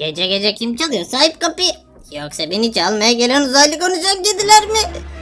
Gece gece kim çalıyor sahip kapıyı? Yoksa beni çalmaya gelen uzaylı konuşan kediler mi?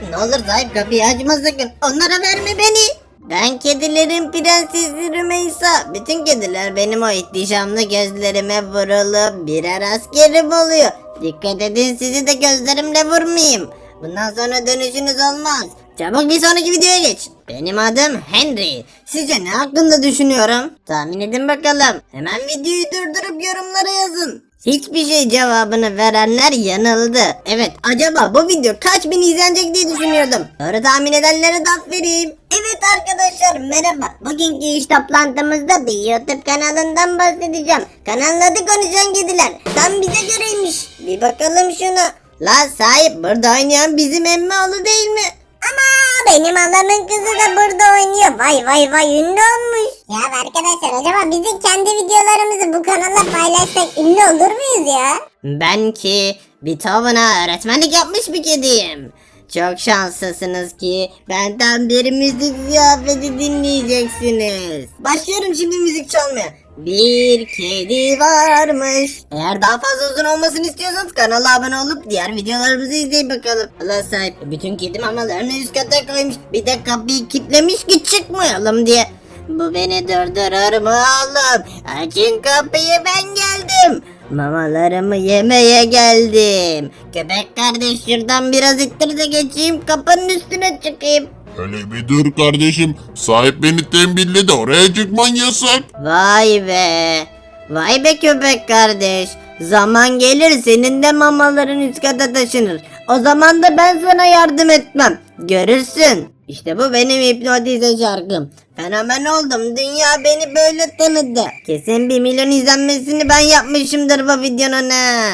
Ne olur sahip kapıyı açma sakın. Onlara verme beni. Ben kedilerin prensesi Rümeysa. Bütün kediler benim o ihtişamlı gözlerime vurulup birer askerim oluyor. Dikkat edin sizi de gözlerimle vurmayayım. Bundan sonra dönüşünüz olmaz. Çabuk bir sonraki videoya geç. Benim adım Henry. Sizce ne hakkında düşünüyorum? Tahmin edin bakalım. Hemen videoyu durdurup yorumlara yazın. Hiçbir şey cevabını verenler yanıldı. Evet acaba bu video kaç bin izlenecek diye düşünüyordum. Doğru tahmin edenlere de aferin. Evet arkadaşlar merhaba. Bugünkü iş toplantımızda bir YouTube kanalından bahsedeceğim. Kanalın adı Konuşan Kediler. Tam bize göreymiş. Bir bakalım şuna. La sahip burada oynayan bizim emmi oğlu değil mi? Ama benim halamın kızı da burada oynuyor. Vay vay vay ünlü olmuş. Ya arkadaşlar acaba biz de kendi videolarımızı bu kanala paylaşsak ünlü olur muyuz ya? Ben ki Beethoven'a öğretmenlik yapmış bir kediyim. Çok şanslısınız ki benden bir müzik ziyafeti dinleyeceksiniz. Başlıyorum şimdi müzik çalmaya. Bir kedi varmış. Eğer daha fazla uzun olmasını istiyorsanız kanala abone olup diğer videolarımızı izleyin bakalım. Allah sahip bütün kedi mamalarını üst kata koymuş. Bir de kapıyı kilitlemiş ki çıkmayalım diye. Bu beni durdurur mu oğlum? Açın kapıyı ben geldim. Mamalarımı yemeye geldim. Köpek kardeş şuradan biraz ittir de geçeyim kapının üstüne çıkayım. Hele bir dur kardeşim. Sahip beni tembihledi. Oraya çıkman yasak. Vay be. Vay be köpek kardeş. Zaman gelir senin de mamaların üst kata taşınır. O zaman da ben sana yardım etmem. Görürsün. İşte bu benim hipnotize şarkım. Fenomen oldum. Dünya beni böyle tanıdı. Kesin bir milyon izlenmesini ben yapmışımdır bu videonun ha.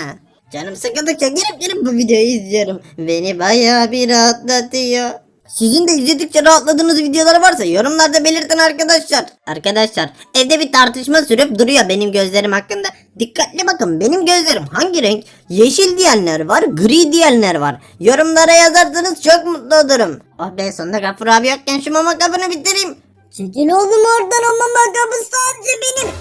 Canım sıkıldıkça girip girip bu videoyu izliyorum. Beni bayağı bir rahatlatıyor. Sizin de izledikçe rahatladığınız videolar varsa yorumlarda belirtin arkadaşlar. Arkadaşlar evde bir tartışma sürüp duruyor benim gözlerim hakkında. Dikkatli bakın benim gözlerim hangi renk? Yeşil diyenler var, gri diyenler var. Yorumlara yazarsanız çok mutlu olurum. Oh be sonunda Gafur abi yokken şu mama kabını bitireyim. Çekil oğlum oradan o mama kapı sadece benim.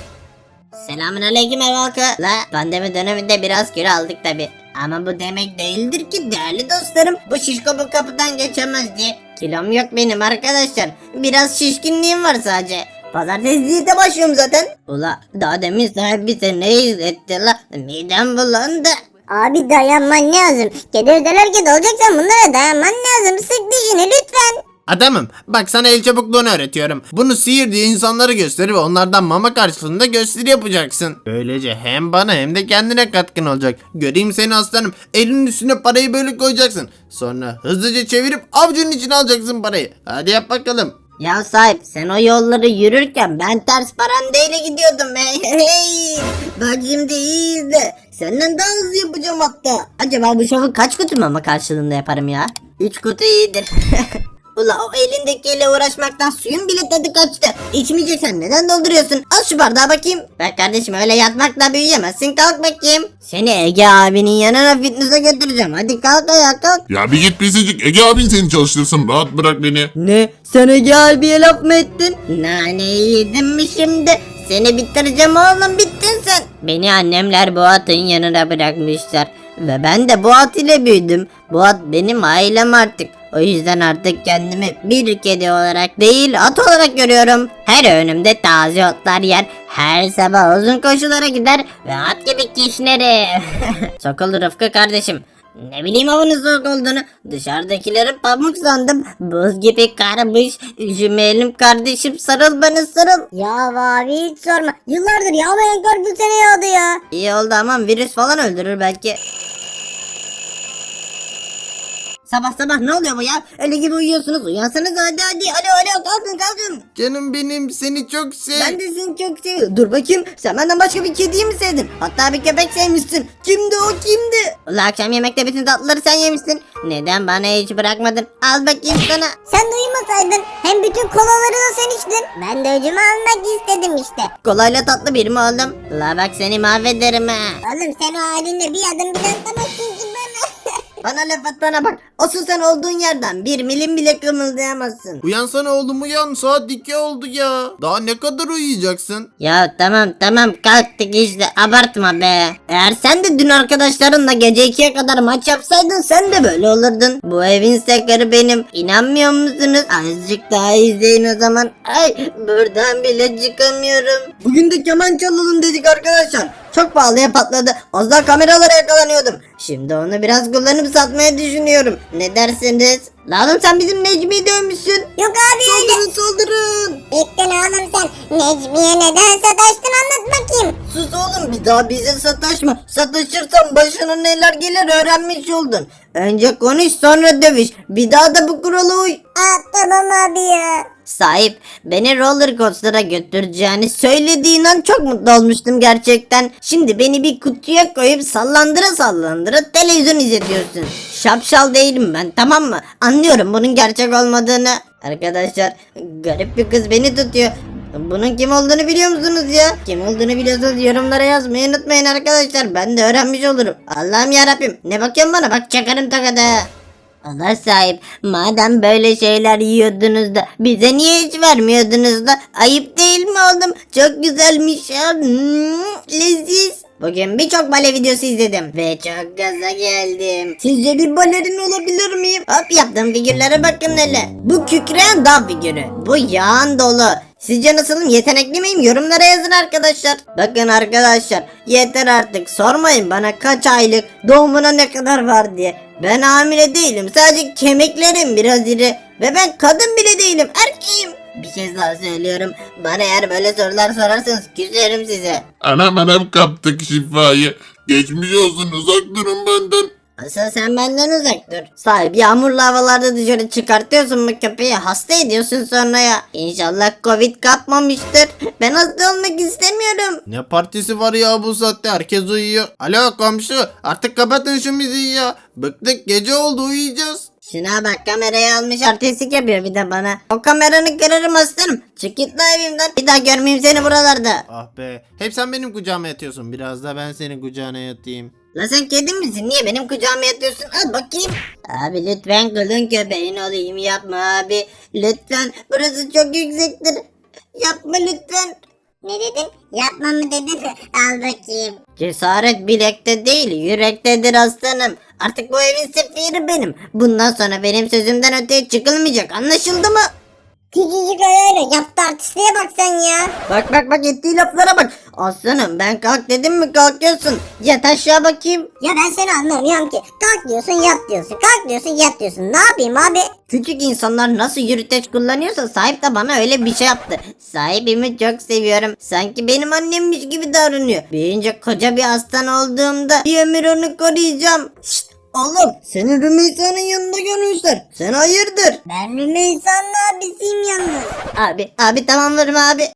Selamün aleyküm ev halkı. La pandemi döneminde biraz kilo aldık tabi. Ama bu demek değildir ki değerli dostlarım. Bu şişko bu kapıdan geçemez diye. Kilom yok benim arkadaşlar. Biraz şişkinliğim var sadece. Pazartesi diyete başlıyorum zaten. Ula daha demin bize ne izletti la. Midem bulandı. Abi dayanman lazım. Kedi özel hareket olacaksan bunlara dayanman lazım. Sık dişini lütfen. Adamım bak sana el çabukluğunu öğretiyorum. Bunu sihir diye insanlara gösterip onlardan mama karşılığında gösteri yapacaksın. Böylece hem bana hem de kendine katkın olacak. Göreyim seni aslanım. Elinin üstüne parayı böyle koyacaksın. Sonra hızlıca çevirip avucunun içine alacaksın parayı. Hadi yap bakalım. Ya sahip sen o yolları yürürken ben ters parandeyle gidiyordum. Hey, hey. Bak şimdi iyi izle. Senden daha hızlı yapacağım hatta. Acaba bu şovu kaç kutu mama karşılığında yaparım ya? 3 kutu iyidir. Ula o elindekiyle uğraşmaktan suyun bile tadı kaçtı. İçmeyeceksen neden dolduruyorsun? Al şu bardağı bakayım. Bak kardeşim öyle yatmakla büyüyemezsin. Kalk bakayım. Seni Ege abinin yanına fitness'e götüreceğim. Hadi kalk ayağa kalk. Ya bir git pisicik. Ege abin seni çalıştırsın. Rahat bırak beni. Ne? Sen Ege abiye laf mı ettin? Naneyi yedin mi şimdi? Seni bitireceğim oğlum bittin sen. Beni annemler bu atın yanına bırakmışlar. Ve ben de bu at ile büyüdüm. Bu at benim ailem artık. O yüzden artık kendimi bir kedi olarak değil at olarak görüyorum. Her önümde taze otlar yer. Her sabah uzun koşulara gider ve at gibi kişnerim. Sokuldu Rıfkı kardeşim. Ne bileyim havanın soğuk olduğunu. Dışarıdakileri pamuk sandım. Buz gibi karmış. Üşümeyelim kardeşim sarıl bana sarıl. Ya abi hiç sorma. Yıllardır yağmayan kar bu sene yağdı ya. İyi oldu ama virüs falan öldürür belki. Sabah sabah ne oluyor bu ya? Öyle gibi uyuyorsunuz. Uyansanız hadi hadi. Alo alo kalkın kalkın. Canım benim seni çok sev. Ben de seni çok seviyorum. Dur bakayım. Sen benden başka bir kediyi mi sevdin? Hatta bir köpek sevmişsin. Kimdi o kimdi? Ulan akşam yemekte bütün tatlıları sen yemişsin. Neden bana hiç bırakmadın? Al bakayım sana. Sen de uyumasaydın hem bütün kolaları da sen içtin. Ben de öcümü almak istedim işte. Kolayla tatlı bir mi oğlum? La bak seni mahvederim ha. Oğlum sen o halinle bir adım bile atamazsın ki bana. Laf atmana bak. Asıl sen olduğun yerden bir milim bile kımıldayamazsın. Uyansana oğlum uyan saat 2 oldu ya. Daha ne kadar uyuyacaksın? Ya tamam tamam kalktık işte abartma be. Eğer sen de dün arkadaşlarınla gece 2'ye kadar maç yapsaydın sen de böyle olurdun. Bu evin sekarı benim. İnanmıyor musunuz? Azıcık daha izleyin o zaman. Ay buradan bile çıkamıyorum. Bugün de keman çalalım dedik arkadaşlar. Çok pahalıya patladı. Az daha kameralara yakalanıyordum. Şimdi onu biraz kullanıp satmaya düşünüyorum. Ne dersiniz? La oğlum sen bizim Necmi'yi dövmüşsün. Yok abi öyle. Saldırın saldırın. Bittin oğlum sen. Necmiye neden sataştın anlat bakayım. Sus oğlum bir daha bize sataşma. Sataşırsan başına neler gelir öğrenmiş oldun. Önce konuş sonra dövüş. Bir daha da bu kurala uy. Aa tamam abi ya. Sahip beni roller coaster'a götüreceğini söylediğin an çok mutlu olmuştum gerçekten. Şimdi beni bir kutuya koyup sallandıra sallandıra televizyon izletiyorsun. Şapşal değilim ben tamam mı? Anlıyorum bunun gerçek olmadığını. Arkadaşlar garip bir kız beni tutuyor. Bunun kim olduğunu biliyor musunuz ya? Kim olduğunu biliyorsanız yorumlara yazmayı unutmayın arkadaşlar. Ben de öğrenmiş olurum. Allah'ım yarabbim. Ne bakıyorsun bana? Bak çakarım takada. Allah sahip madem böyle şeyler yiyordunuz da bize niye hiç vermiyordunuz da ayıp değil mi oğlum çok güzelmiş ya Hmm, leziz. Bugün birçok bale videosu izledim ve çok gaza geldim. Sizce bir balerin olabilir miyim? Hop yaptığım figürlere bakın hele. Bu kükreyen dağ figürü. Bu yağan dolu. Sizce nasılım yetenekli miyim yorumlara yazın arkadaşlar. Bakın arkadaşlar yeter artık sormayın bana kaç aylık doğumuna ne kadar var diye. Ben hamile değilim sadece kemiklerim biraz iri ve ben kadın bile değilim erkeğim. Bir kez daha söylüyorum bana eğer böyle sorular sorarsanız küserim size. Anam anam kaptık şifayı. Geçmiş olsun uzak durun benden. Asıl sen benden uzak dur. Sahip yağmurlu havalarda dışarı çıkartıyorsun bu köpeği hasta ediyorsun sonra ya. İnşallah covid kapmamıştır. Ben hasta olmak istemiyorum. Ne partisi var ya bu saatte herkes uyuyor. Alo komşu artık kapatın şu müziği ya. Bıktık gece oldu uyuyacağız. Şuna bak kamerayı almış artistik yapıyor bir de bana. O kameranı kırarım aslanım. Çık git lan evimden. Bir daha görmeyeyim seni buralarda. Ah be hep sen benim kucağıma yatıyorsun biraz da ben senin kucağına yatayım. La sen kedi misin? Niye benim kucağıma yatıyorsun? Al bakayım. Abi lütfen kılın köpeğin olayım yapma abi. Lütfen burası çok yüksektir. Yapma lütfen. Ne dedin? Yapma mı dedin? Al bakayım. Cesaret bilekte değil yürektedir aslanım. Artık bu evin sefiri benim. Bundan sonra benim sözümden öteye çıkılmayacak anlaşıldı mı? Küçücük öyle yaptı artistliğe bak sen ya. Bak bak bak ettiği laflara bak. Aslanım ben kalk dedim mi kalkıyorsun. Yat aşağı bakayım. Ya ben seni anlamıyorum ki. Kalk diyorsun yat diyorsun. Kalk diyorsun yat diyorsun. Ne yapayım abi? Küçük insanlar nasıl yürüteç kullanıyorsa sahip de bana öyle bir şey yaptı. Sahibimi çok seviyorum. Sanki benim annemmiş gibi davranıyor. Büyüyünce koca bir aslan olduğumda bir ömür onu koruyacağım. Şşt, oğlum seni Rümeysa'nın yanında görmüşler. Sen hayırdır? Ben Rümeysa'nın abisiyim yalnız. Abi abi tamam vurma abi.